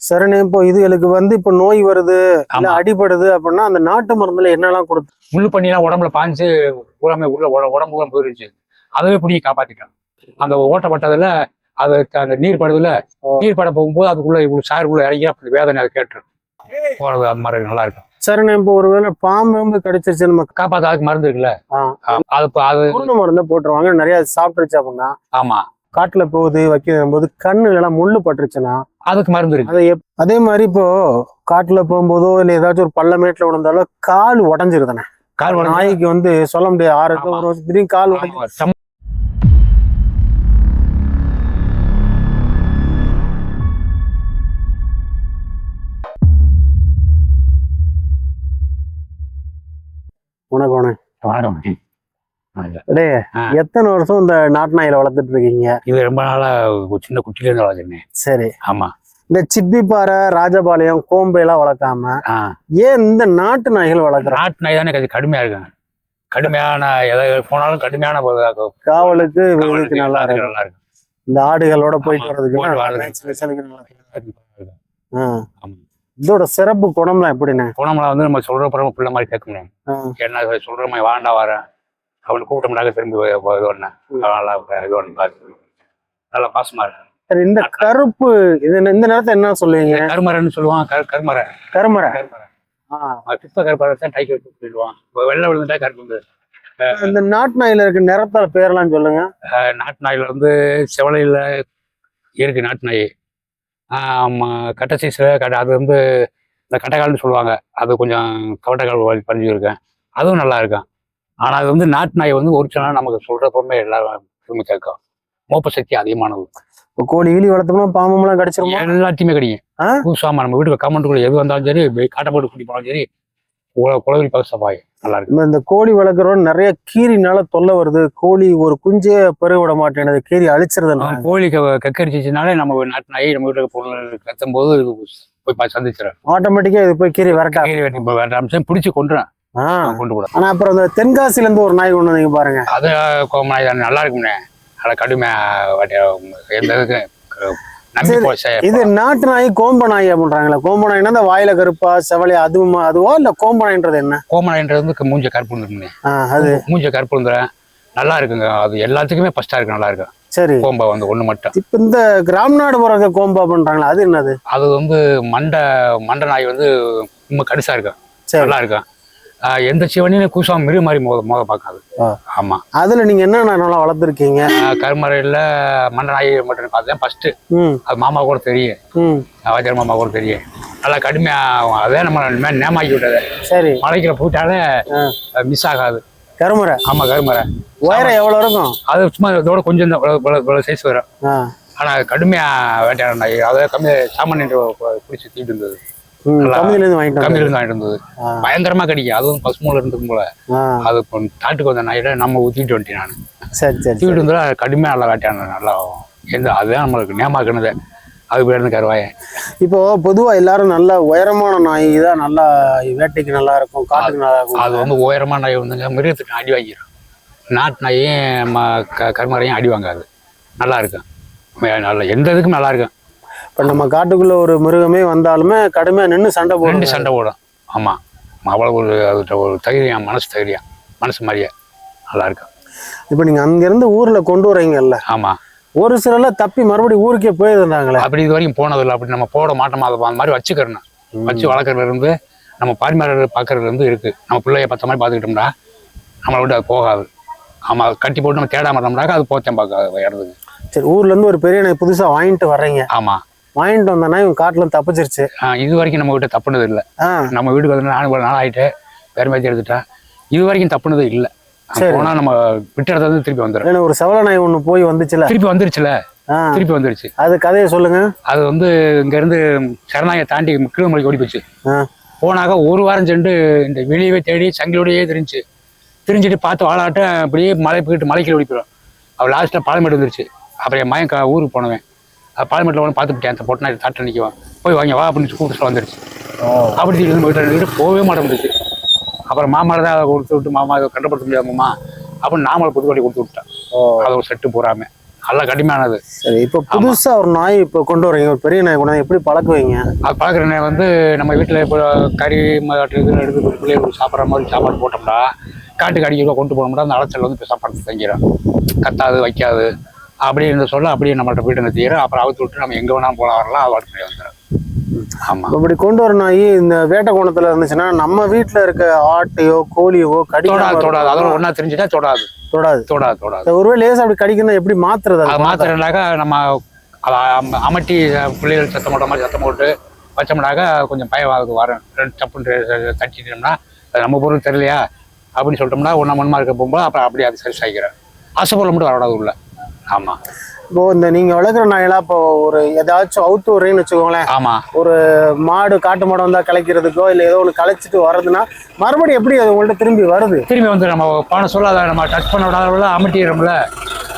சரணே இப்போ இதுகளுக்கு வந்து இப்போ நோய் வருது இல்ல. அடிபடுது அப்படின்னா அந்த நாட்டு மருந்துல என்னெல்லாம் கொடுத்து முள்ளு பண்ணிலாம் உடம்புல பாஞ்சு பூராமே உள்ள உட- உடம்பு பூரா போயிருச்சு. அதுவே பிடிங்கி காப்பாத்திட்டான். அந்த ஓட்டப்பட்டதுல அதுக்கு அந்த நீர் படுதுல. நீர் பட போகும்போது அதுக்குள்ள இவ்வளவு சாருக்குள்ள இறங்கி அப்படி வேதனை அதை கேட்டு போறது அந்த மாதிரி நல்லா இருக்கும். சரணே இப்போ ஒருவேளை பாம்பு கடிச்சிருச்சு நம்ம காப்பாத்த அதுக்கு மருந்து இருக்குல்ல? அது இப்ப அது மருந்தை போட்டுருவாங்க. நிறைய சாப்பிட்டுருச்சு அப்படின்னா ஆமா. காட்டுல போகுது வைக்கும் போது கண்ணுல எல்லாம் முள்ளு பட்டுருச்சுன்னா அதுக்கு மருந்து இருக்கு. அதை மாதிரி இப்போ காட்டுல போகும்போதோ இல்ல ஏதாச்சும் ஒரு பள்ளமேட்டுல விழுந்தாலோ கால் உடஞ்சிருதானே கால் நாய்க்கு வந்து சொல்ல முடியாது. ஆறு. ஒரு வருஷம் திடீர்னு கால் உடஞ்சி உனக்கு ஆ. எத்தனை வருஷம் இந்த நாட்டு நாயில வளர்த்துட்டு இருக்கீங்க? இது ரொம்ப நாளா சின்ன குட்டில இருந்து வளர்த்துருந்தேன் சரி. ஆமா. இந்த சிப்பிப்பாறை ராஜபாளையம் கோம்பை எல்லாம் வளர்க்காம ஏன் இந்த நாட்டு நாய்கள் வளர்க்குறாங்க? நாட்டு நாய் தானே கொஞ்சம் கடுமையா இருக்கும் கடுமையான எதை போனாலும் கடுமையான ஒரு- காவலுக்கு வேலைக்கு நல்லா இருக்கு, நல்லா இருக்கும். இந்த ஆடுகளோட போயிட்டு வர்றதுக்கு. இதோட சிறப்பு குணம்லாம் எப்படிண்ணே? போனோம்னா வந்து நம்ம சொல்ற பிறகு பிள்ளை மாதிரி கேட்க முடியும் ஆ. என்ன சொல்ற மாதிரி வாண்டா வரேன் அவனுக்கு கூட்டம்னாக்க திரும்பி வ- வ- இது பண்ணேன் நல்லா. நல்லா பாசமா இருக்கு இந்த கருப்பு இது என்ன- இந்த நேரத்தை என்ன சொல்லுவீங்க? கருமரன்னு சொல்லுவான் கரு- கருமரை. கருமரை. ஆ. அவன் சுத்த கருப்பரை தான் டைக்கு வச்சு சொல்லிடுவான் வெள்ளை விழுந்துட்டா கருப்பு இந்த நாட்டு நாயில இருக்க நிறத்தால பேர்லாம் சொல்லுங்க. நாட்டு நாயில வந்து செவலையில் இருக்கு நாட்டு நாய். கட்டை சைஸில் கட்டை அது வந்து இந்த கட்டைக்கால்னு சொல்லுவாங்க. அது கொஞ்சம் கவட்டைக்கால் பண்ணி இருக்கேன் அதுவும் நல்லா இருக்கும். ஆனால் அது வந்து நாட்டு நாய் வந்து ஒரிஜினலாக நமக்கு சொல்கிறப்பமே எல்லாரும் திரும்ப கேட்கும் மோப்ப சக்தி அதிகமானது. இப்போ கோழி கீழி வளர்த்தோம்னா பாம்புலாம் கடிச்சிருமா? எல்லாத்தையுமே கிடைக்கும். ஆ? புதுசாமா நம்ம வீட்டுக்கு கமெண்ட்டுக்குள்ள எது வந்தாலும் சரி வெ- காட்டை போட்டு குடி போனாலும் சரி குல- குலவெளி பகுசா பாய் நல்லா இருக்கு. இந்த கோழி வளர்க்குறோம் நிறைய கீரினால தொல்லை வருது. கோழி ஒரு குஞ்சே பெருக விட மாட்டேங்குது கீரி அழிச்சிருது கோழி கக்கரிச்சிச்சுனாலே நம்ம நாட்டு நாய் நம்ம வீட்டுக்கு பொருள் கத்தும் போது போய் சந்திச்சிடும் ஆட்டோமேட்டிக்கா இது போய் கீரி விரட்டா இப்போ வேற அம்சம் பிடிச்சி கொண்டுறேன். கொண்டு கூட ஆனா அப்புறம் இந்த தென்காசில இருந்து ஒரு நாய் கொண்டு வந்தீங்க பாருங்க. அது தானே நல்லா இருக்கும்னே நல்லா வாட்டி- எந்த இது நாட்டு நாய் கோம்ப நாய் அப்படின்றாங்களே. கோம்ப நாய்னா வாயில கருப்பா செவலை அதுவுமா அதுவா இல்ல கோம்ப நாய்ன்றது என்ன? கோமநாய்ன்றது வந்து க- மூஞ்ச கருப்பு அது. மூஞ்ச கருப்பு இருந்துறேன் நல்லா இருக்குங்க. அது எல்லாத்துக்குமே ஃபர்ஸ்டா இருக்கு நல்லா இருக்கு. சரி. கோம்பை வந்து ஒண்ணு மட்டும். இப்ப இந்த கிராம் நாடு போறத கோம்பா பண்றாங்களே அது என்னது? அது வந்து மண்டை மண்டை நாய் வந்து ரொம்ப கடிசா இருக்கும் சரி. நல்லா இருக்கும் எந்த சிவனையும் கூசாம மிரு மாதிரி முக முக பார்க்காது. ஆமா. அதுல நீங்க என்ன நல்லா வளர்த்துருக்கீங்க? கருமறையில மண்டை நாய் மட்டும் பார்த்தேன். ஃபர்ஸ்ட் அது மாமா கூட தெரியும். வாத்தியார் மாமா கூட தெரியும். நல்லா கடுமையா அதே நம்ம நேமாக்கி விட்டது. சரி. மலைக்கிற போட்டாலே ஆ. மிஸ் ஆகாது. கருமறை. ஆமா கருமறை. உயரம் எவ்வளவு இருக்கும்? அது சும்மா இதோட கொஞ்சம் தான் சைஸ் வரும். ஆனா கடுமையா வேட்டையாட நாய் அதை கம்மி சாமானிய பிடிச்சி தீட்டு இருந்தது. ம், நல்லா. கம்மியில இருந்து வாங்கிட்டு கம்மியில வந்தது. இருந்து வாங்கிட்டு இருந்தது ஆ. பயங்கரமா கடிக்கும். அதுவும் பசுமூல இருந்துக்கும் போல. அது இப்போ தாட்டுக்கு வந்த நாயில நம்ம ஊத்திட்டு வந்துட்டேன் நான். சரி சரி. தூக்கிட்டு வந்தா கடுமையா நல்லா வேட்டையாட நல்லா எந்த அதுதான் நம்மளுக்கு நேமாக்குனது அது பேர் இருந்து கருவாயன் இப்போ பொதுவா எல்லாரும் நல்ல உயரமான நாய் தான் நல்லா வேட்டைக்கு நல்லா இருக்கும் காட்டுக்கு நல்லா அது இருக்கும் வந்து உயரமான நாய் வந்துங்க மிருகத்துக்கு அடி வாங்கிடும் நாட்டு நாயும் கருமறையும் அடி வாங்காது. நல்லா இருக்கும். நல்லா எந்த இதுக்கும் நல்லா இருக்கும். இப்ப நம்ம காட்டுக்குள்ள ஒரு மிருகமே வந்தாலுமே கடுமையா நின்னு சண்டை போடும் சண்டை போடும். ஆமா. அவ்வளோ ஒரு அதுகிட்ட ஒரு தைரியம் மனசு தைரியம். மனசு மாதிரியே. நல்லா இருக்கும் இப்ப நீங்க அங்க இருந்து ஊர்ல கொண்டு வரீங்கல்ல ஆமா. ஒரு சிலர்லாம் தப்பி மறுபடியும் ஊருக்கே போயிருந்தாங்களே. அப்படி இது வரைக்கும் போனதில்லை. அப்படி நம்ம போட மாட்டோமா? அதை அந்த மாதிரி வச்சுக்கிறணும். வச்சு வளர்க்குறதுல இருந்து நம்ம பாரிமார பார்க்கறதுல இருந்து இருக்கு. நம்ம பிள்ளைய பத்த மாதிரி பார்த்துக்கிட்டோம்னா நம்மளை விட்டு அது போகாது. ஆமா அது கட்டி போட்டு நம்ம தேடாம இருந்தோம்னாக்கா அது போத்தேன் பார்க்காது இடத்துக்கு சரி ஊர்ல இருந்து ஒரு பெரிய நாய் புதுசா வாங்கிட்டு வர்றீங்க. ஆமா. வாங்கிட்டு வந்த நாய் உங்க காட்டுல தப்பிச்சிருச்சு. இது வரைக்கும் நம்ம வீட்டை தப்புனது இல்லை. நம்ம வீட்டுக்கு வந்து நானும் நாள் வேறு மாதிரி எடுத்துட்டேன் இது வரைக்கும் தப்புனது இல்லை. போனா நம்ம விட்ட இடத்துல இருந்து திருப்பி வந்துடும் ஒரு செவல நாய் ஒண்ணு போய் வந்துச்சுல. திருப்பி வந்துருச்சுல. திருப்பி வந்துருச்சு. அது கதையை சொல்லுங்க. அது வந்து இங்க இருந்து சரணாயை தாண்டி கீழ்மலைக்கு ஓடி போச்சு. போனாக்க ஒரு வாரம் சென்று இந்த வெளியவே தேடி சங்கிலோடையே தெரிஞ்சு தெரிஞ்சுட்டு பார்த்து வாழாட்ட அப்படியே மலை போயிட்டு மலைக்கு ஓடி போயிடும். அவள் லாஸ்ட்டில் பாலமேடு வந்துருச்சு அப்புறம் என் மயன் ஊருக்கு போனவன். பாலமேட்டில் ஒன்று பார்த்துக்கிட்டேன் அந்த பொட்டை தாட்டை நிற்குவான் போய் வாங்க வா அப்படின்னு கூப்பிட்டு வந்துருச்சு. அப்படி இருந்துட்டு போகவே மாட்டேங்குது. அப்புறம் மாமாவை தான் அதை கொடுத்து விட்டு மாமா இதை கண்டுபடுத்த முடியாதுமா அப்படின்னு நாமளை புதுக்கோட்டை கொடுத்து விட்டேன் அதை ஒரு செட்டு போறாம. நல்லா கடுமையானது. சரி இப்போ புதுசா ஒரு நாய் இப்போ கொண்டு வரீங்க. ஒரு பெரிய நாய் கொண்டு வந்து எப்படி பழக்குவீங்க? அது பார்க்குறேன் வந்து நம்ம வீட்டில் இப்போ கறி மாட்டு இது எடுத்து பிள்ளைகளுக்கு சாப்பிட்ற மாதிரி சாப்பாடு போட்டோம்னா காட்டுக்கு அடிக்க கொண்டு போனோம்னா அந்த அலைச்சல் வந்து இப்போ சாப்பாடு தங்கிடும். கத்தாது வைக்காது. அப்படி இருந்து சொல்ல அப்படியே நம்மள்ட்ட போயிட்டு வந்து தீரும் அப்புறம் அவுத்து விட்டு நம்ம எங்கே வேணாலும் போகலாம் வரலாம் அது வாட்டு வந்துடும். ஆமாம் இப்ப இப்படி கொண்டு வர நாய் இந்த வேட்டை கோணத்துல இருந்துச்சுன்னா நம்ம வீட்டுல இருக்க ஆட்டையோ கோழியோ தொடாது கடிக்காம தொடாது. அதோட ஒன்றா தெரிஞ்சுட்டா தொடாது. தொடாது. தொடாது தொடாது. ஒருவேளை லேசா அப்படி கடிக்கணும் எப்படி மாத்துறது அது? மாத்திரனாக்கா நம்ம அதை அமட்டி பிள்ளைகள் சத்தம் போட்ட மாதிரி சத்தம் போட்டு வச்சோம்னாக்கா கொஞ்சம் பயம் ஆகுது வரும். ரெண்டு சப்புன்னு ரெ- தட்டிட்டோம்னா அது நம்ம பொருள் தெரியலையா? அப்படின்னு சொல்லிட்டோம்னா ஒன்றா மண்மா இருக்க போகும்போது அப்புறம் அப்படியே அது சரி சாய்க்கிறேன். ஆசைப்பொருள் மட்டும் வரக்கூடாது உள்ள. ஆமாம் இப்போ இந்த நீங்க வளர்க்குற நாயெல்லாம் இப்போ ஒரு ஏதாச்சும் அவுத்து விடுறீங்கன்னு வச்சுக்கோங்களேன். ஆமாம் ஒரு மாடு காட்டு மாடு வந்தா கலைக்கிறதுக்கோ இல்ல ஏதோ ஒன்று கலைச்சிட்டு வர்றதுன்னா மறுபடியும் எப்படி அது உங்கள்ட்ட திரும்பி வருது? திரும்பி வந்து நம்ம போன சொல்ல அதை நம்ம டச் பண்ண விடாத அமட்டிடுறோம்ல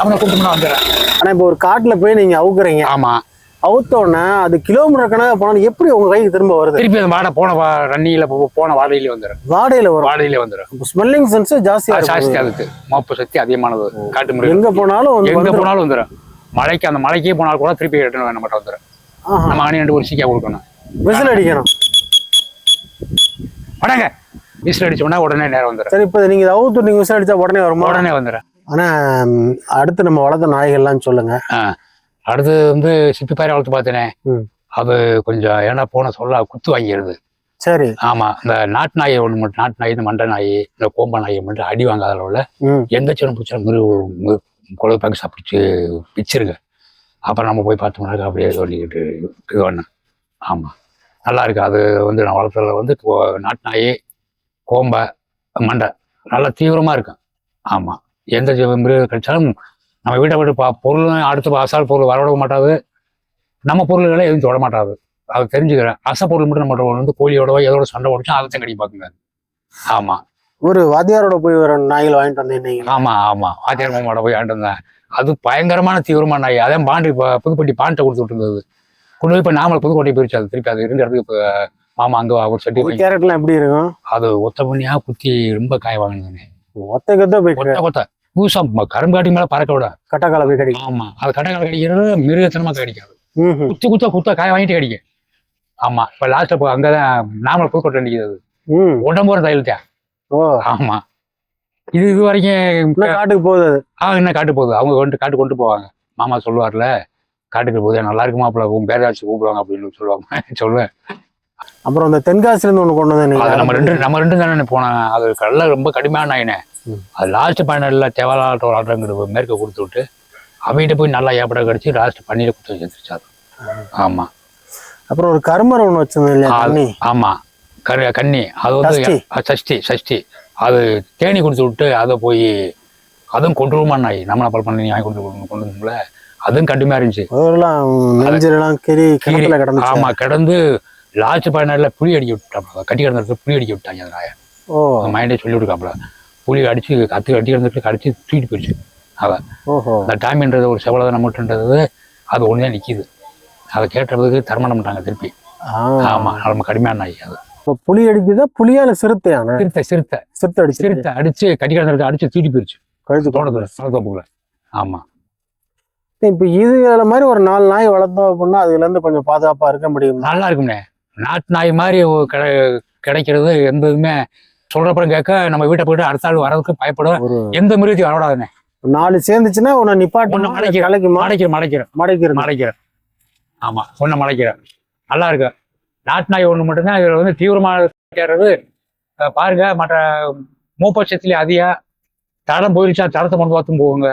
அவனை கூப்பிட்டோம்னா வந்துடுறேன். ஆனா இப்போ ஒரு காட்டுல போய் நீங்க அவுக்குறீங்க. ஆமாம் அவுத்த உடனே அது கிலோமீட்டர் கணக்கு போனாலும் எப்படி உங்க கைக்கு திரும்ப வருது? திருப்பி அந்த வாடை போன வா ரன்னிங்கில் போன வாடையிலே வந்துடும் வாடையில வரும். வாடையிலே வந்துடும் ஸ்மெல்லிங் சென்ஸ் ஜாஸ்தியா இருக்கும். சாஸ்தி அதுக்கு மோப்ப சக்தி அதிகமானது. காட்டு மிருகம் எங்க போனாலும் வந்து எங்க வந்துரும். போனாலும் வந்துடும் மலைக்கு அந்த மலைக்கே போனாலும் கூட திருப்பி ரிட்டர்ன் நம்மகிட்ட வந்துடும் ஆஹா. நம்ம அணி ரெண்டு ஒரு சீக்கியா கொடுக்கணும். விசில் அடிக்கணும். வடங்க விசில் அடிச்சோம்னா உடனே நேரம் வந்துடும் சரி இப்போ நீங்க இதை அவுத்து நீங்க விசில் அடிச்சா உடனே வருமா? உடனே வந்துடும் ஆனா ம், அடுத்து நம்ம வளர்த்த நாய்கள்லாம் சொல்லுங்க. அடுத்து வந்து சிப்பி பயிரை வளர்த்து பார்த்தேனே. அது கொஞ்சம் ஏன்னா போன சொல்ல குத்து வாங்கிடுது. சரி. ஆமா இந்த நாட்டு நாயை ஒன்று மட்டும் நாட்டு நாய் இந்த மண்டை நாய் இந்த கோம்ப நாயை மட்டும் அடி வாங்காத உள்ள ம். எந்த சின்ன பிடிச்சா மிரு குழந்தை பாக்கு சாப்பிடுச்சு பிச்சிருங்க. அப்புறம் நம்ம போய் பார்த்தோம்னாக்கா அப்படியே சொல்லிக்கிட்டு இது பண்ணேன் ஆமாம் நல்லா இருக்கு. அது வந்து நான் வளர்த்துறதுல வந்து நாட்டு நாய் கோம்பை மண்டை நல்லா தீவிரமாக இருக்கும். ஆமாம் எந்த மிருகம் கிடைச்சாலும் நம்ம வீட்டை விட்டு பா பொருள் அடுத்த அசால் பொருள் வரவிட மாட்டாது. நம்ம பொருள்களை எதுவும் தொட மாட்டாது. அது தெரிஞ்சுக்கிறேன். அசை பொருள் மட்டும் நம்ம வந்து கோழியோடவோ எதோட சண்டை ஓடிச்சா அதை தான் கடி பார்க்குங்க ஆமாம் ஒரு வாத்தியாரோட போய் ஒரு நாய்கள் வாங்கிட்டு வந்தேன் நீங்க ஆமா ஆமா. வாத்தியார் மாமாவோட போய் ஆண்டு வந்தேன். அது பயங்கரமான தீவிரமான நாய். அதான் பாண்டி புதுப்பட்டி பாண்டை கொடுத்து விட்டுருந்தது. கொண்டு போய் இப்போ நாமல் புதுக்கோட்டை போயிருச்சு. அது திருப்பி அது இருந்த இடத்துக்கு மாமா அங்கே ஒரு சட்டி கேரட்லாம் எப்படி இருக்கும்? அது ஒத்த பண்ணியா குத்தி ரொம்ப காய வாங்கினேன் ஒத்த கத்த போய் ஒத்த கொத்த பூசா கரும்பு மேலே பறக்க விட கட்டக்கால போய் கிடைக்கும். ஆமா. அது கடைக்கால கடிக்கிறது மிருகத்தனமா கடிக்காது. குத்து குத்த குத்த காய வாங்கிட்டு கடிக்கும். ஆமா. இப்போ லாஸ்ட் இப்போ அங்கே தான் நாமல் புதுக்கோட்டை ம். உடம்பு ஒரு தையல்த்தியா ஓ. ஆமா. இது இது வரைக்கும் காட்டுக்கு போகுது ஆ என்ன காட்டு போகுது. அவங்க கொண்டு காட்டு கொண்டு போவாங்க. மாமா சொல்லுவார்ல காட்டுக்கு போகுது நல்லா இருக்குமா அப்பல உன் பேராச்சு கூப்பிடுவாங்க அப்படின்னு சொல்லுவாங்க. சொல்லுவேன். அப்புறம் இந்த தென்காசில இருந்து ஒண்ணு கொண்டு வந்தேன் அது நம்ம ரெண்டு நம்ம ரெண்டு தானே போனேன். அது கடல ரொம்ப கடுமையான நாயினே ம். அது லாஸ்ட் பயனில் தேவாலாட்ட ஒரு ஆட்டங்கிட்டு மேற்க கொடுத்து விட்டு அவங்ககிட்ட போய் நல்லா ஏப்பட கடிச்சு லாஸ்ட் பண்ணிட்டு கொடுத்து வச்சிருச்சு அது ஆமா. அப்புறம் ஒரு கருமரம் ஒண்ணு வச்சிருந்தேன் இல்லையா அது- தண்ணி ஆமா. கரு கன்னி அது வந்து சஷ்டி. சஷ்டி அது தேனி கொடுத்து விட்டு அதை போய் அதுவும் கொண்டுருமான் நாய். நம்மளை பல் பண்ணி வாங்கி கொண்டு கொண்டு வந்தோம்ல அதுவும் கடுமையா இருந்துச்சு. அதெல்லாம் நெஞ்செல்லாம் கிரி கிணத்துல கிடந்துச்சு. ஆமா கிடந்து லாஸ்ட் பயனால புளி அடிக்க விட்டாப்ல கட்டி கிடந்த இடத்துல புளி அடிக்க விட்டாங்க அந்த மைண்டே சொல்லி விடுக்காப்ல புளி அடிச்சு கத்து கட்டி கிடந்துட்டு கடிச்சு தூக்கிட்டு போயிடுச்சு. ஓஹோ. அந்த டாமின்றது ஒரு செவலை நம்மட்டுன்றது அது ஒன்று தான் நிற்கிது அதை கேட்டதுக்கு தரமாட மாட்டாங்க திருப்பி. ஆ. ஆமா நம்ம கடுமையான நாய் அது. இப்ப புலி அடிக்குதா புலியா இல்ல சிறுத்தையான சிறுத்தை சிறுத்தை. சிறுத்தை அடிச்சு. சிறுத்தை அடிச்சு கட்டி கிடந்த இடத்துல அடிச்சு தூக்கிட்டு போயிடுச்சு கழுத்து தோட்டத்துல தோட்டத்துக்குள்ள ஆமா. இப்ப இதுல மாதிரி ஒரு நாலு நாய் வளர்த்தோம் அப்படின்னா அதுல இருந்து கொஞ்சம் பாதுகாப்பா இருக்க முடியுமா? நல்லா இருக்கும்ண்ணே. நாட்டு நாய் மாதிரி கிடைக்கிறது எந்த இதுவுமே சொல்றப்பறம் கேட்க நம்ம வீட்டை போயிட்டு அடுத்த ஆள் வரதுக்கு பயப்பட ஒரு எந்த மிருகத்தையும் வரக்கூடாதுண்ணே நாலு சேர்ந்துச்சுன்னா உன்னை நிப்பாட்டு மடக்கி- கலைக்கு மடைக்கிறேன் மடைக்கிறேன் மடக்கிறது மடைக்கிறேன் ஆமா ஒன்று மடைக்கிறேன் நல்லா இருக்கு. நாட்டு நாய் ஒன்று மட்டும்தான் இதில் வந்து தீவிரமாக கேட்கறது பாருங்க மற்ற மூப்பட்சத்திலே அதிக தடம் போயிருச்சா தடத்தை கொண்டு பார்த்தும் போவாங்க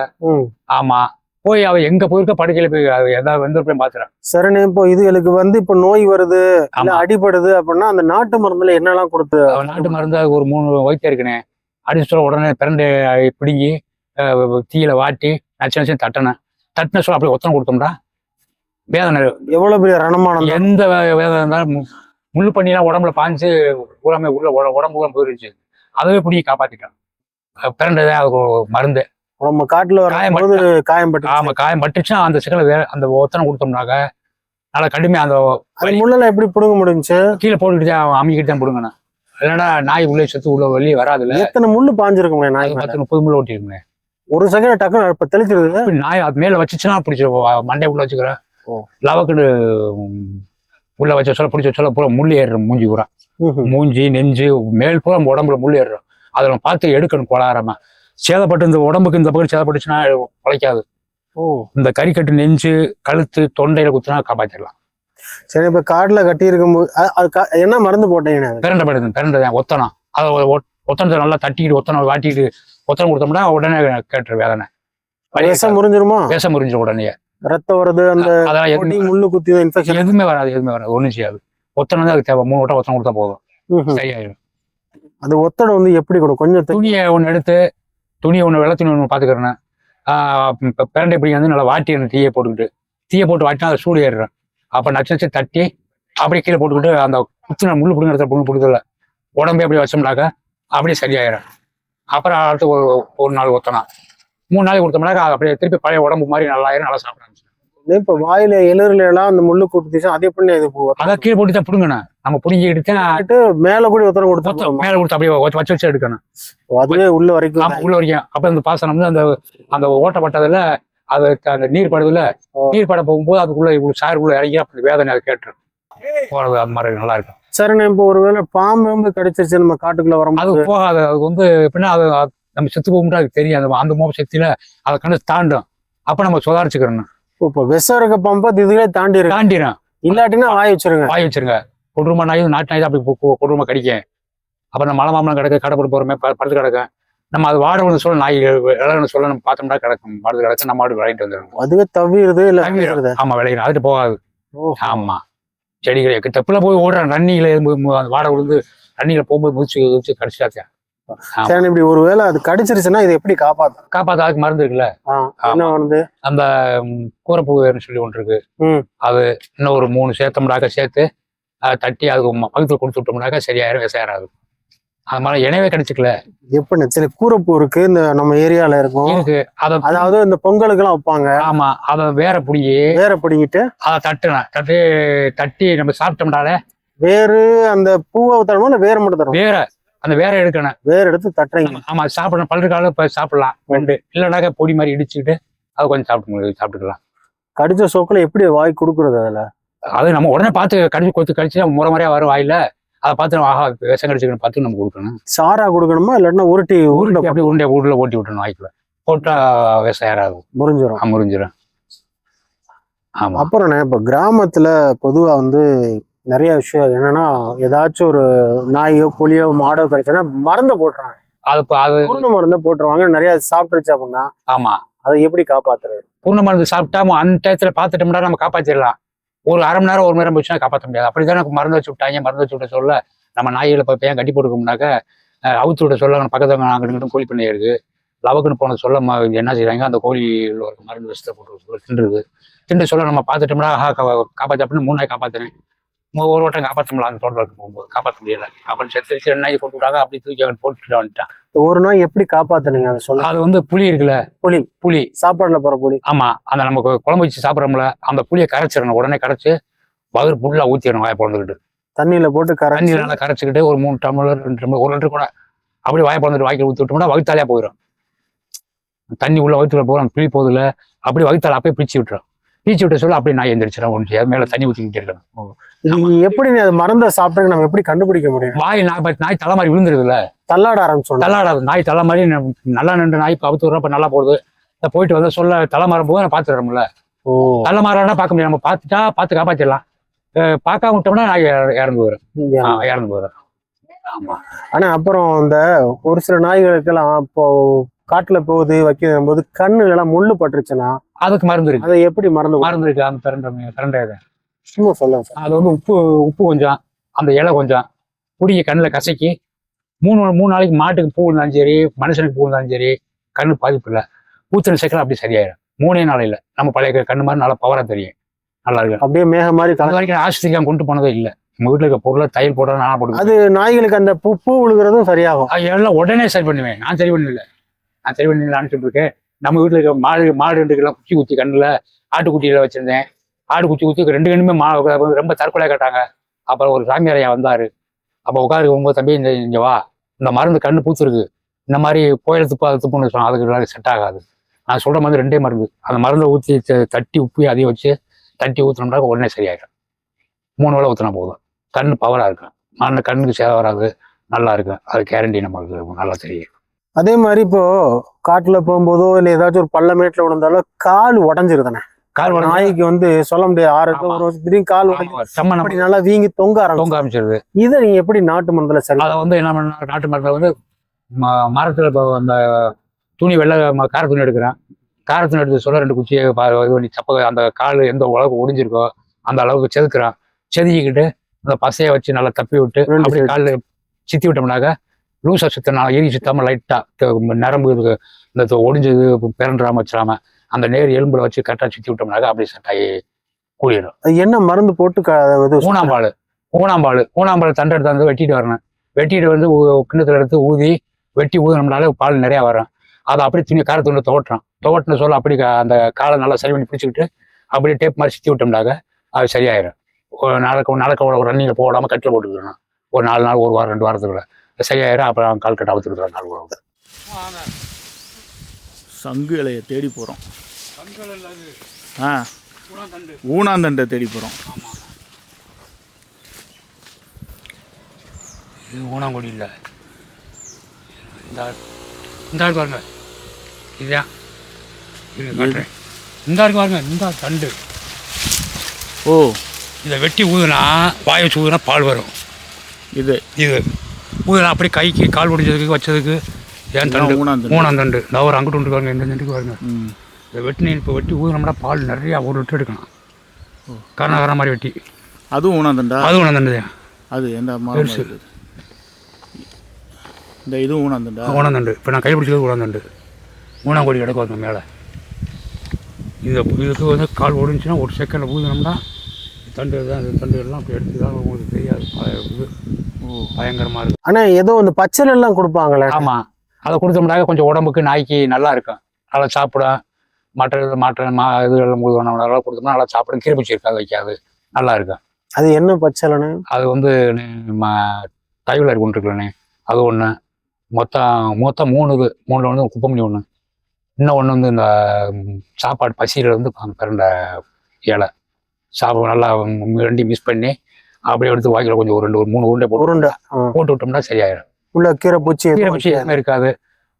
ஆமா. போய் அவ எங்க போயிருக்க படுக்கையில போய் ஏதாவது வந்து போய் பாத்துறான் சரிண்ணே இப்போ இதுகளுக்கு வந்து இப்ப நோய் வருது அடிபடுது அப்படின்னா அந்த நாட்டு மருந்துல என்னெல்லாம் கொடுத்து நாட்டு மருந்து ஒரு மூணு வைத்தியம் இருக்குனே அடிச்சு சொல்ல உடனே பிறண்டு பிடுங்கி தீயில வாட்டி நச்சு நச்சு தட்டினேன் தட்டின சொல்ல அப்படியே ஒத்தனை கொடுத்தோம்டா. வேதனை எவ்வளவு பெரிய ரணமானம் எந்த வேதனை இருந்தாலும் மு- முள்ளு பண்ணிலாம் உடம்புல பாஞ்சு பூராமே உள்ள உட- உடம்பு போயிருச்சு. அதுவே பிடிங்கி காப்பாத்திட்டான் பிறண்டதே ஒரு மருந்து. நம்ம காட்டுல வரும்போது காயம் பட்டு ஆமா காயம் பட்டுச்சுன்னா அந்த சிக்கலை வே அந்த ஒத்தனை கொடுத்தோம்னாக்க நல்லா கடுமையா அந்த முள்ளெல்லாம் எப்படி புடுங்க முடிஞ்சுச்சு? கீழே போட்டுக்கிட்டு தான் அமுக்கிட்டு தான் பிடுங்கண்ணா இல்லைன்னா நாய் உள்ளே செத்து உள்ள வெளியே வராதுல்ல. எத்தனை முள்ளு பாஞ்சிருக்குமே நாய் பத்து முப்பது முள்ள ஓட்டிருக்குண்ணே ஒரு செகண்ட் டக்குன்னு இப்ப தெளிச்சிருது. நாய் அது மேல வச்சுச்சுன்னா பிடிச்சிரும் மண்டை உள்ள வச்சுக்கிறேன். லவக்குன்னு உள்ள வச்ச சொல்ல பிடிச்ச சொல்ல பூரா முள்ளு ஏறும் மூஞ்சி பூரா. மூஞ்சி நெஞ்சு மேல் பூரா உடம்புல முள்ளு ஏறும். அதை நம்ம பார்த்து எடுக்கணும் கொளாரமா சேதப்பட்டு இந்த உடம்புக்கு இந்த பக்கம் சேதப்பட்டுச்சுன்னா உழைக்காது. ஓ. இந்த கறிக்கட்டு நெஞ்சு கழுத்து தொண்டையில குத்துனா காப்பாத்திடலாம். சரி இப்ப காட்டுல கட்டி அது கா- என்ன மருந்து போட்டீங்க பிறண்ட படுது பிறண்டதான் ஒத்தனம் அதை ஒத்தனத்தை நல்லா தட்டிக்கிட்டு ஒத்தனம் வாட்டிட்டு ஒத்தனம் கொடுத்தோம்னா உடனே கேட்டுரு வேதனை. விஷம் முறிஞ்சிருமா? விஷம் முறிஞ்சிடும் உடனே. ரத்தம் வருது அந்த முள்ளு குத்தி இன்ஃபெக்ஷன் எதுவுமே வராது எதுவுமே வராது ஒண்ணும் செய்யாது. ஒத்தனை தான் அதுக்கு தேவை மூணு வட்டம் ஒத்தனை கொடுத்தா போதும். சரியாயிடும் அது ஒத்தடை வந்து எப்படி கொடுக்கும்? கொஞ்சம் துணியை ஒன்று எடுத்து துணியை ஒன்று வெள்ளை துணி ஒன்று பார்த்துக்கிறேன் இப்போ பிரண்டை பிடி வந்து நல்லா வாட்டிடணும் தீயை போட்டுக்கிட்டு தீயை போட்டு வாட்டினா அதை சூடு ஏறுறேன் அப்போ நச்சு நச்சு தட்டி அப்படியே கீழே போட்டுக்கிட்டு அந்த குத்துன முள்ளு பிடுங்க இடத்துல புண்ணு பிடிக்கல உடம்பே அப்படியே வச்சோம்னாக்க அப்படியே சரியாயிடும் அப்புறம் அடுத்து ஒரு ஒரு நாள் ஒத்தனா மூணு நாளைக்கு கொடுத்தோம்னாக்கா அது அப்படியே திருப்பி பழைய உடம்பு மாதிரி நல்லா ஆயிரும் நல்லா சாப்பிட ஆரம்பிச்சிடும். இப்ப வாயில எல்லாம் அந்த முள்ளு குத்திச்சு அதே பண்ணி போ- அதான் கீழே போட்டு தான் பிடுங்கணும். நம்ம பிடுங்கிக்கிட்டு தான் மேல கூட ஒத்தனை கொடுத்தா மேலே கொடுத்து அப்படியே வச்சு வச்சு எடுக்கணும். அதுவே உள்ள வரைக்கும் உள்ள வரைக்கும். அப்ப அந்த பாசனம் வந்து அந்த அந்த ஓட்டப்பட்டதுல அது அந்த நீர் படுதுல. நீர் பட போகும்போது அதுக்குள்ள இவ்வளவு சாருக்குள்ள இறங்கி அப்படி வேதனை அதை கேட்டுரும். போறது அது மாதிரி நல்லா இருக்கும். சரிண்ணே இப்போ ஒருவேளை பாம்பு வந்து கடிச்சிருச்சு நம்ம காட்டுக்குள்ள அது வரும்போது போகாது. அது வந்து எப்படின்னா அது அது நம்ம செத்து போகும்போது அதுக்கு தெரியும் அந்த அந்த மோப சக்தியில அதை கண்டு தாண்டும். அப்ப நம்ம சுதாரிச்சுக்கிறோம் இப்போ விஷம் இருக்க பாம்பு அது இதுவே தாண்டி இருக்கு தாண்டிடும் இல்லாட்டினா வாய் வச்சிருங்க. வாய் வச்சிருங்க. கொடூரமா நாய் நாட்டு நாய் தான் அப்படி கொடூரமா கடிக்கும். அப்ப நம்ம மலை மாமலம் கிடக்கு கடைப்பட்டு போறோமே ப- படுத்து கிடக்கும் நம்ம அது வாடணும்னு சொல்ல நாய் இளன்னு சொல்ல நம்ம பார்த்தோம்னா கிடக்கும். படுத்து கிடக்கு நம்ம ஆடு விளையாட்டு வந்துடும் அதுவே இல்ல. விழுறது. ஆமா விளையிடும் அதுட்டு போகாது. ஓ. ஆமா. செடிகளை தெப்புல போய் ஓடுறேன் ரன்னிங்ல வாடை விழுந்து ரன்னிங்ல போகும்போது மூச்சு வச்சு கடிச்சாத்தியா சரி இப்படி ஒருவேளை அது கடிச்சிருச்சுன்னா இது எப்படி காப்பாத்தும் காப்பாத்த அதுக்கு மருந்து இருக்குல்ல? வந்து அந்த கூரப்பூ வேர்னு சொல்லி ஒன்று இருக்கு. அது இன்னும் ஒரு மூணு சேர்த்தோம்னாக்க சேர்த்து தட்டி அதுக்கு ம- பக்கத்துல கொடுத்து விட்டோம்னாக்கா சரியாயிரும் விசையாராது அது மாதிரி எனவே கிடைச்சிக்கல எப்படி சரி கூரப்பூ இருக்கு இந்த நம்ம ஏரியால இருக்கும். இருக்கு. அதை அதாவது இந்த பொங்கலுக்கு எல்லாம் வைப்பாங்க. ஆமா அதை வேற பிடிங்கி வேற பிடிங்கிட்டு அதை தட்டுனேன் தட்டி தட்டி நம்ம சாப்பிட்டோம்னாலே வேறு அந்த பூவை தரணும் இல்ல வேற மட்டும் தரணும்? வேற அந்த வேற எடுக்கணும். வேற எடுத்து தட்டுறீங்க. ஆமா, சாப்பிடணும். பல்லு காலம் இப்ப சாப்பிடலாம். ரெண்டு. இல்லைனாக்கா பொடி மாதிரி இடிச்சுக்கிட்டு அதை கொஞ்சம் சாப்பிட்டு முடியும் சாப்பிட்டுக்கலாம். கடிச்ச சோக்குல எப்படி வாய் கொடுக்குறது அதுல? அது நம்ம உடனே பார்த்து கடிச்சு கொத்து கடிச்சு முறை முறையா வரும் வாயில. அதை பார்த்து ஆஹா விஷம் கடிச்சுக்கணும் பார்த்து நம்ம கொடுக்கணும். சாரா கொடுக்கணுமா இல்லாட்டினா உருட்டி உருண்டை அப்படியே உருண்டை ஊர்ல ஓட்டி விட்டணும் வாய்க்குள்ள. போட்டா விஷம் ஏறாது முறிஞ்சிரும். முறிஞ்சிடும் ஆமா. அப்புறம் இப்ப கிராமத்துல பொதுவா வந்து நிறைய விஷயம் என்னன்னா ஏதாச்சும் ஒரு நாயோ புலியோ மாடோ கிடைச்சா மருந்தை போட்டுறாங்க அது அது பூர்ண மருந்தை போட்டுருவாங்க. நிறைய சாப்பிட்டுருச்சு அப்படின்னா ஆமா. அதை எப்படி காப்பாத்துறது? பூர்ண மருந்து சாப்பிட்டா அந்த டயத்துல பார்த்துட்டோம்னா நம்ம காப்பாத்திடலாம். ஒரு அரை மணி நேரம் ஒரு மணி நேரம் போச்சுன்னா காப்பாற்ற முடியாது. அப்படிதான் மருந்து வச்சு விட்டாங்க? மருந்து வச்சு விட்ட சொல்ல நம்ம நாய்களை இப்போ ஏன் கட்டி போட்டுக்கோம்னாக்க அவுத்து விட சொல்ல நம்ம அங்கிட்டு இங்கிட்டும் கோழி பண்ணை இருக்கு. லவக்குன்னு போன சொல்ல ம- என்ன செய்கிறாங்க அந்த கோழியில் ஒரு மருந்து வச்சு போட்டு சொல்ல தின்றுது தின்று சொல்ல நம்ம பார்த்துட்டோம்னா ஆஹா கா- அப்படின்னு மூணு நாய் காப்பாற்றுறேன் ஒரு வட்டம் காப்பாற்ற முடியல அந்த தோட்டத்துக்கு போகும்போது. காப்பாற்ற முடியல. அப்புறம் செத்து வச்சு ரெண்டு நாய் போட்டு விட்டாங்க அப்படி தூக்கி அவன் போட்டுட்டு வந்துட்டான். ஒரு நாய் எப்படி காப்பாத்துனீங்க? அதை சொல்ல அது வந்து புளி இருக்குல்ல? புலி. புளி சாப்பாடுல போற புலி? ஆமா. அந்த நமக்கு குழம்பு வச்சு சாப்பிட்றோம்ல அந்த புளியை கரைச்சிடணும். உடனே கரைச்சு வகுறு புல்லா ஊற்றிடணும் வாயை பிறந்துக்கிட்டு. தண்ணியில போட்டு தண்ணியில் நல்லா கரைச்சிக்கிட்டு ஒரு மூணு டம்ளர் ரெண்டு டம்ளர் ஒரு லிட்டர் கூட அப்படியே வாயை பிறந்துட்டு வாய்க்கு ஊற்றி விட்டோம்னா வகுத்தாலே போயிடும் தண்ணி உள்ள வகுத்துல போகிறோம் புளி போதில்ல அப்படியே வகுத்தால அப்படியே பிரிச்சு விட்டுரும். பிரிச்சு விட்ட சொல்ல அப்படியே நாய் எந்திரிச்சிடும் ஒன்று செய்யாது. மேலே தண்ணி ஊற்றிக்கிட்டே இருக்கணும் இது எப்படி அது மருந்தை சாப்பிட்டு நம்ம எப்படி கண்டுபிடிக்க முடியும்? வாய் நாய் பட் நாய் தலை மாதிரி விழுந்துருதுல்ல? தள்ளாட ஆரம்பிச்சோம் தள்ளாடாது நாய் தலை மாதிரி நல்லா நின்று நாய் இப்போ அவுத்து விட்றப்ப நல்லா போகுது இந்த போயிட்டு வந்து சொல்ல தலை மாறும் போது நான் பார்த்துடுறோம்ல? தலை மாறானா பார்க்க முடியாது. நம்ம பார்த்துட்டா பார்த்து காப்பாற்றிடலாம் பார்க்காம விட்டோம்னா நாய் இற- இறந்து போயிடும் இறந்து போயிடும் ஆமா. ஆனா அப்புறம் இந்த ஒரு சில நாய்களுக்கெல்லாம் இப்போ காட்டுல போகுது வைக்கும் போது கண்ணுல எல்லாம் முள்ளு பட்டுருச்சுன்னா அதுக்கு மருந்து இருக்கு. அதை எப்படி மறந்து மருந்து இருக்கு. அந்த திரண்ட திரண்ட இது. சும்மா சொல்லுங்க சார் அது வந்து உப்பு உப்பு கொஞ்சம் அந்த இலை கொஞ்சம். குடிய கண்ணில் கசக்கி மூணு மூணு நாளைக்கு மாட்டுக்கு பூ இருந்தாலும் சரி மனுஷனுக்கு பூ இருந்தாலும் சரி கண்ணு பாதிப்பு இல்லை. ஊத்தின சைக்கிள் அப்படி சரியாயிடும் மூணே நாளையில் நம்ம பழைய கண்ணு மாதிரி நல்லா பவரா தெரியும். நல்லா இருக்கு அப்படியே மேக மாதிரி அது கல வரைக்கும் ஆஸ்பத்திரிக்கு கொண்டு போனதே இல்லை. நம்ம வீட்டில் இருக்க பொருளை தையல் போடுறது நானா போடுவேன் அது நாய்களுக்கு அந்த பூ பூ விழுகிறதும் சரியாகும். எல்லாம் உடனே சரி பண்ணுவேன். நான் சரி பண்ணல. நான் சரி பண்ணி அனுப்பிச்சுட்டு இருக்கேன். நம்ம வீட்டில் இருக்க மாடு மாடு ரெண்டுக்கெல்லாம் குச்சி குச்சி கண்ணில் ஆட்டுக்குட்டியில வச்சுருந்தேன். ஆடு குச்சி குச்சி ரெண்டு கண்ணுமே மா ரொம்ப தற்கொலை கேட்டாங்க. அப்புறம் ஒரு சாமியாரையா வந்தார். அப்போ உட்காரு உங்கள் தம்பி இந்த இங்கே வா. இந்த மருந்து கண்ணு பூத்துருக்கு. இந்த மாதிரி கோயில் துப்பு அது துப்புன்னு சொன்னால் அதுக்கு செட் ஆகாது. நான் சொல்கிற மாதிரி ரெண்டே மருந்து. அந்த மருந்தை ஊற்றி தட்டி உப்பி அதையும் வச்சு தட்டி ஊற்றினோம்னா உடனே சரியாயிடும். மூணு வேளை ஊற்றினா போதும். கண் பவராக இருக்கும். மண்ணு கண்ணுக்கு சேவை வராது. நல்லா இருக்கும். அது கேரண்டி நமக்கு நல்லா தெரியும். அதே மாதிரி இப்போ காட்டுல போகும்போதோ இல்ல ஏதாச்சும் ஒரு பள்ளமேட்டுல விழுந்தாலோ கால் உடஞ்சிருதானே கால் நாய்க்கு வந்து சொல்ல முடியாது. ஆறு ஒரு வருஷம் திடீர்னு கால் உடஞ்சி அப்படி நல்லா வீங்கி தொங்க ஆரம்பிச்சு தொங்க ஆரம்பிச்சிருது. இதை நீங்க எப்படி நாட்டு மருந்துல சரி அதை வந்து என்ன பண்ண நாட்டு மரத்தில் வந்து மரத்துல இப்போ அந்த துணி வெள்ளை கார துணி எடுக்கிறேன். கார துணி எடுத்து சொல்ல ரெண்டு குச்சியை இது பண்ணி சப்ப அந்த கால் எந்த அளவுக்கு ஒடிஞ்சிருக்கோ அந்த அளவுக்கு செதுக்குறான். செதுக்கிக்கிட்டு அந்த பசையை வச்சு நல்லா தப்பி விட்டு side. காலில் சித்தி விட்டோம்னாக்க லூசா சுத்தனா எரி சுத்தாம லைட்டா நரம்பு இந்த ஒடிஞ்சது பிறண்டாம வச்சிடாம அந்த நேர் எலும்புல வச்சு கரெக்டாக சுத்தி விட்டோம்னாக்க அப்படியே செட் ஆகி கூடிடும் அது என்ன மருந்து போட்டு ஊனாம்பால் ஊனாம்பால் ஊனாம்பால் தண்டை எடுத்து வந்து வெட்டிட்டு வரணும். வெட்டிட்டு வந்து கிண்ணத்துல எடுத்து ஊதி வெட்டி ஊதினோம்னாலே பால் நிறையா வரும். அதை அப்படியே துணி கார துணி துவட்டுறோம். துவட்டின சொல்ல அப்படி அந்த காலை நல்லா சரி பண்ணி பிடிச்சிக்கிட்டு அப்படியே டேப் மாதிரி சுற்றி விட்டோம்னாக்க அது சரியாயிரும். ஒரு நாளைக்கு நடக்க ஒரு ரன்னிங்கில் போடாமல் கட்டில் போட்டுக்கணும் ஒரு நாலு நாள் ஒரு வாரம் ரெண்டு வாரத்துக்குள்ள. சரியாயிரும் அப்புறம் கால் கட்ட அவுத்துருக்குறோம் நாலு வாரம் சங்கு இலையை தேடி போகிறோம் ஆ. ஊனாந்தண்டை. தேடி போகிறோம் இது ஊனாங்குடி இல்லை. இந்த இந்த ஆள் பாருங்க. இதுதான் காட்டுறேன். இந்த ஆள் பாருங்க இந்த தண்டு. ஓ. இதை வெட்டி ஊதுனா வாயை வச்சு ஊதுனா பால் வரும். இது. இது. ஊதுனா அப்படி கைக்கு கால் ஒடிஞ்சதுக்கு வச்சதுக்கு ஏன் தண்டு? இதான் ஊனாந்தண்டு. மூணாம் தண்டு. இந்த ஒரு அங்கிட்டு பாருங்க இந்த தண்டுக்கு பாருங்க. ம். இதை வெட்டி இப்போ வெட்டி ஊதுனோம்னா பால் நிறையா ஒரு லிட்டர் எடுக்கலாம். கரணகர மாதிரி வெட்டி. அதுவும் ஊனாந்தண்டா அதுவும் ஒன்று தண்டு அது எந்த பெருசு. இந்த இதுவும் ஊனாந்தண்டா ஊனந்தண்டு இப்போ நான் கைப்பிடிச்சது ஊனந்தண்டு ஊனாங்கொடி கிடக்கும் அந்த மேலே. இந்த இதுக்கு வந்து கால் ஒடிஞ்சுன்னா ஒரு செகண்டில் ஊதினோம்னா தண்டு தான் இந்த தண்டு எல்லாம் அப்படி எடுத்து தான் உங்களுக்கு தெரியாது. பய- இது ஓ பயங்கரமாக இருக்கும் ஆனா ஏதோ இந்த பச்சை எல்லாம் கொடுப்பாங்களே. ஆமாம் அதை கொடுத்தோம்னாக்க கொஞ்சம் உடம்புக்கு நாய்க்கு நல்லா இருக்கும். நல்லா சாப்பிடும் மற்ற மாற்ற மா இதுகள் நல்லா கொடுத்தோம்னா நல்லா சாப்பிடும் கீரைப்பூச்சி இருக்காது வைக்காது. நல்லா இருக்கும். அது என்ன பச்சைலன்னு அது வந்து தைவில் ஒன்று இருக்குல்லண்ணே. அது ஒன்று மொத்தம் மொத்தம் மூணு இது மூணில் வந்து குப்பமணி ஒன்று இன்னும் ஒன்று வந்து இந்த சாப்பாடு பசியில் வந்து பிறண்ட இலை. சாப்பாடு நல்லா ரெண்டையும் மிஸ் பண்ணி அப்படியே எடுத்து வாய்க்கில் கொஞ்சம் ஒரு ரெண்டு ஒரு மூணு உருண்டை போட்டு உருண்டை. போட்டு விட்டோம்னா சரியாயிடும் உள்ள கீரை பூச்சி கீரை பூச்சி எதுவுமே இருக்காது.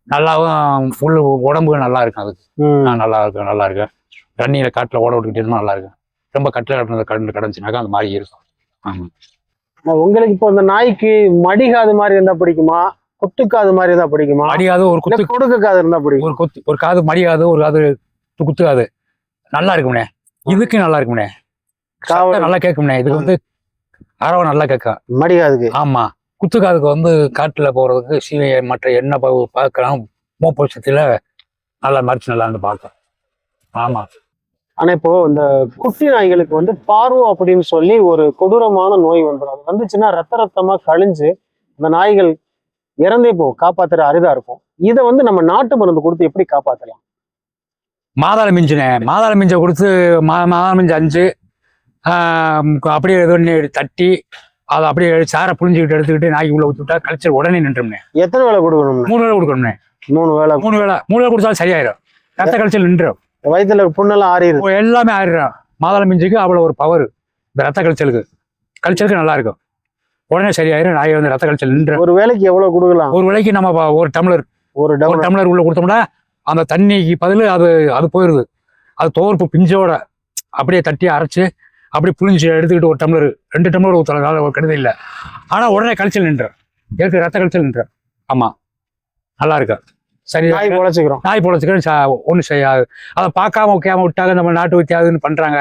நல்லாவும் ஃபுல்லு உடம்புக்கு நல்லா இருக்கும் அதுக்கு. ஆ, நல்லா இருக்கும் நல்லா இருக்கும். ரன்னிங்கில் காட்டில் ஓட விட்டுக்கிட்டே நல்லா இருக்கும். ரொம்ப கட்டில் கட்டினது கடந்து கிடந்துச்சுனாக்கா அந்த மாதிரி இருக்கும். ஆமாம் உங்களுக்கு இப்போ இந்த நாய்க்கு மடிகாது மாதிரி இருந்தா பிடிக்குமா? குத்துக்காது மாதிரி இருந்தா பிடிக்குமா? அடியாவது ஒரு குத்து கொடுக்க காது இருந்தா பிடிக்கும். ஒரு கொத்து ஒரு காது மடியாது ஒரு காது குத்துக்காது. நல்லா இருக்கும்ண்ணே. இதுக்கு நல்லா. சத்தம் நல்லா கேட்கும்ண்ணே. இதுக்கு வந்து அரவ நல்லா கேட்கும் மடிகாதுக்கு. ஆமா. குத்துக்காதுக்கு வந்து காட்டுல போறதுக்கு சீவை மற்ற எண்ணெய் ப- பார்க்கலாம். மோப்பட்சத்துல நல்லா மறைச்சு நல்லா இருந்து பார்க்கும் ஆமா. ஆனா இப்போ இந்த குட்டி நாய்களுக்கு வந்து பார்வோ அப்படின்னு சொல்லி ஒரு கொடூரமான நோய் வந்துடும். அது வந்துச்சுன்னா ரத்த ரத்தமா கழிஞ்சு அந்த நாய்கள் இறந்தே போகும். காப்பாத்துற அரிதா இருக்கும். இதை வந்து நம்ம நாட்டு மருந்து கொடுத்து எப்படி காப்பாத்தலாம்? மாதாள மிஞ்சுனே மாதாள மிஞ்சை கொடுத்து மா மாதாள மிஞ்சு அஞ்சு அப்படியே இது பண்ணி தட்டி அதை அப்படியே சாரை புழிஞ்சுக்கிட்டு எடுத்துக்கிட்டு நாய்க்கு உள்ள ஊற்றி விட்டா கழிச்சு உடனே நின்றும்னே. எத்தனை வேளை கொடுக்கணும்னா? மூணு வேளை கொடுக்கணும்னே. மூணு வேளை. மூணு வேளை. மூணு வேளை கொடுத்தாலும் சரியாயிரும். ரத்த கழிச்சல் நின்றும். வயித்துல புண்ணெல்லாம் இப்போ எல்லாமே ஆயிடும் மாதாள மிஞ்சுக்கு அவ்வளோ ஒரு பவர் இந்த ரத்த கழிச்சலுக்கு. கழிச்சலுக்கு நல்லா இருக்கும். உடனே சரியாயிரும். நாய் வந்து ரத்த கழிச்சல் நின்று ஒரு வேளைக்கு எவ்வளவு கொடுக்கலாம்? ஒரு வேளைக்கு நம்ம ஒரு டம்ளர். ஒரு ஒரு டம்ளர் உள்ள கொடுத்தோம்னா அந்த தண்ணிக்கு பதில் அது அது போயிடுது அது துவர்ப்பு பிஞ்சோட அப்படியே தட்டி அரைச்சு அப்படியே புளிஞ்சு எடுத்துக்கிட்டு ஒரு டம்ளர் ரெண்டு டம்ளர் ஊற்றலாம் ஒரு கெடுதல் இல்லை. ஆனால் உடனே கழிச்சல் நின்று ஏற்க ரத்த கழிச்சல் நின்று ஆமாம் நல்லா இருக்கு. சரி நாய் பொழைச்சிக்கிறோம். நாய் பொழைச்சிக்கிறேன் ஒன்றும் செய்யாது. அதை பார்க்காம வைக்காம விட்டாங்க நம்ம நாட்டு வைத்தியாதுன்னு பண்ணுறாங்க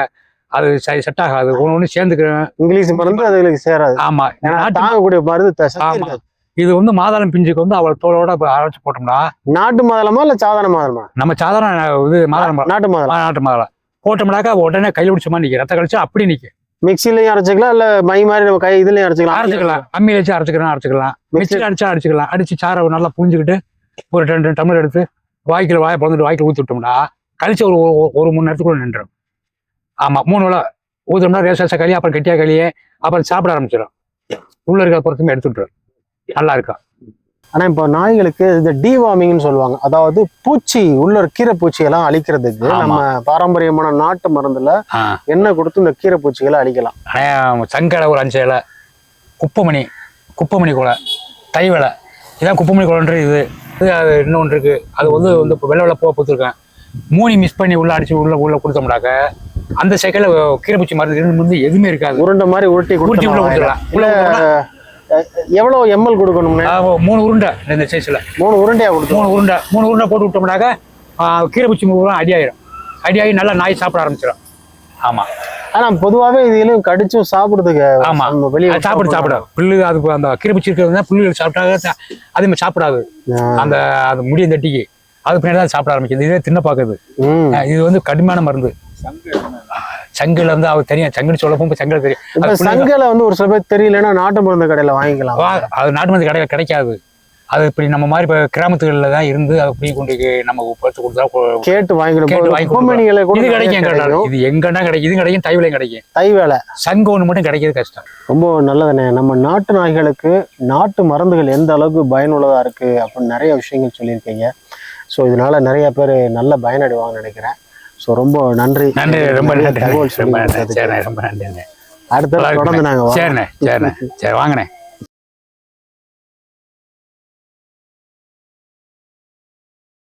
அது சரி செட் ஆகாது. ஒன்று ஒன்று சேர்ந்துக்கிறேன். இங்கிலீஷ் மருந்து அதுகளுக்கு சேராது. ஆமாம் நாட்டு தாங்கக்கூடிய மருந்து த- சக்தி ஆமா. இருக்காது. இது வந்து மாதாளம் பிஞ்சுக்கு வந்து அவள் தோலோட இப்ப அரைச்சு போட்டோம்னா நாட்டு மாதளமா இல்ல சாதாரண மாதளமா? நம்ம சாதாரண இது மாதாளம் நாட்டு மாதளம். நாட்டு மாதாளம். போட்டோம்னாக்கா உடனே கையில் பிடிச்ச மாதிரி நிற்கும் ரத்த கழிச்சு அப்படி நிற்கும் மிக்சிலையும் அரைச்சிக்கலாம் இல்ல மை மாதிரி நம்ம கை இதுலயும் அரைச்சிக்கலாம்? அரைச்சிக்கலாம். அம்மியில் வச்சு அரைச்சிக்கலாம். அரைச்சிக்கலாம் மிக்சியில் அடிச்சா அடிச்சுக்கலாம். அடிச்சு சாரை நல்லா புரிஞ்சுக்கிட்டு ஒரு ரெண்டு ரெண்டு டம்ளர் எடுத்து வாய்க்கில் வாயை பிறந்துட்டு வாய்க்கில் ஊற்றி விட்டோம்னா கழிச்சு ஒரு ஒரு- மணி நேரத்துக்குள்ள நின்றுடும். ஆமா மூணு வேளை ஊற்றோம்னா ரேச களி அப்புறம் கெட்டியா களியே அப்புறம் சாப்பிட ஆரம்பிச்சிடும். உள்ள இருக்கிற பொறுத்துமே எடுத்து விட்டுரும் நல்லா இருக்கும் ஆனா இப்போ நாய்களுக்கு இந்த டிவார்மிங்னு சொல்லுவாங்க. அதாவது பூச்சி உள்ள ஒரு கீரை பூச்சியெல்லாம் அழிக்கிறதுக்கு. நம்ம பாரம்பரியமான நாட்டு மருந்துல எண்ணெய் கொடுத்து இந்த கீரை பூச்சிகளை அழிக்கலாம். ஆனால் சங்கடை ஒரு அஞ்சு இலை குப்பமணி குப்பமணி குலை தைவலை. இதான் குப்பமணி குலைன்றது இது. இது அது இன்னொன்று இருக்கு. அது வந்து வந்து இப்போ வெள்ளை வெள்ளை பூவை பூத்துருக்கேன். மூணி மிஸ் பண்ணி உள்ள அடிச்சு உள்ள உள்ள கொடுத்தோம்னாக்க அந்த செகண்ட்ல கீரைப்பூச்சி மருந்து இருந்து எதுவுமே இருக்காது. உருண்டை மாதிரி உருட்டி உருட்டி உள்ள கொடுத்துடலாம். எவ்வளவு எம்எல் கொடுக்கணும்னு? ஆ, மூணு உருண்டை இந்த சைஸ்ல மூணு உருண்டையா கொடுத்தோம் மூணு உருண்டை. மூணு உருண்டை போட்டு விட்டோம்னாக்க ஆ, கீரைப்பூச்சி பூரா அடியாயிரும் அடியாகி நல்லா நாய் சாப்பிட ஆரம்பிச்சிடும் ஆமா. ஆனா பொதுவாவே இதுலயும் கடிச்சும் சாப்பிடுறதுக்கு ஆமா. நம்ம வெளியே சாப்பிட சாப்பிட புல்லு அது அந்த கீரைப்பூச்சி இருக்கிறது புல்லு சாப்பிட்டாக்க சா- அதே மாதிரி சாப்பிடாது. அந்த அது முடிய தட்டிக்கு அது பின்னாடி தான் சாப்பிட ஆரம்பிக்குது. இதே தின்ன பார்க்குது. ம். இது வந்து கடுமையான மருந்து. சங்குல வந்து அவர் தெரியும். சங்குன்னு சொல்ல போகும்போது சங்கல தெரியும். சங்கல வந்து ஒரு சில பேர் தெரியலன்னா நாட்டு மருந்து கடையில வாங்கிக்கலாம். அது நாட்டு மருந்து கடையில் கிடைக்காது. அது இப்படி நம்ம மாதிரி இப்போ கிராமத்துகளில் தான் இருந்து அதை அப்படி கொண்டு நம்ம படுத்து கொடுத்தா கேட்டு வாங்கிடும் கேட்டு வாங்கி குப்பமணிகளை கூட இது கிடைக்கும். இது எங்கன்னா கிடைக்கும்? இது கிடைக்கும் தைவிலையும் கிடைக்கும். தை வேலை. சங்கு ஒன்று மட்டும் கிடைக்கிறது கஷ்டம். ரொம்ப நல்லதுண்ணே. நம்ம நாட்டு நாய்களுக்கு நாட்டு மருந்துகள் எந்த அளவுக்கு பயனுள்ளதா இருக்கு அப்படின்னு நிறைய விஷயங்கள் சொல்லியிருக்கீங்க. ஸோ இதனால நிறைய பேர் நல்ல பயனடைவாங்கன்னு நினைக்கிறேன். ஸோ ரொம்ப நன்றி. நன்றி ரொம்ப நன்றி. ரொம்ப நன்றி. ரொம்ப நன்றிண்ணே. அடுத்த தொடர்ந்து நாங்க வரோம். சரிண்ணே சரிண்ணே. சரி வாங்கண்ணே.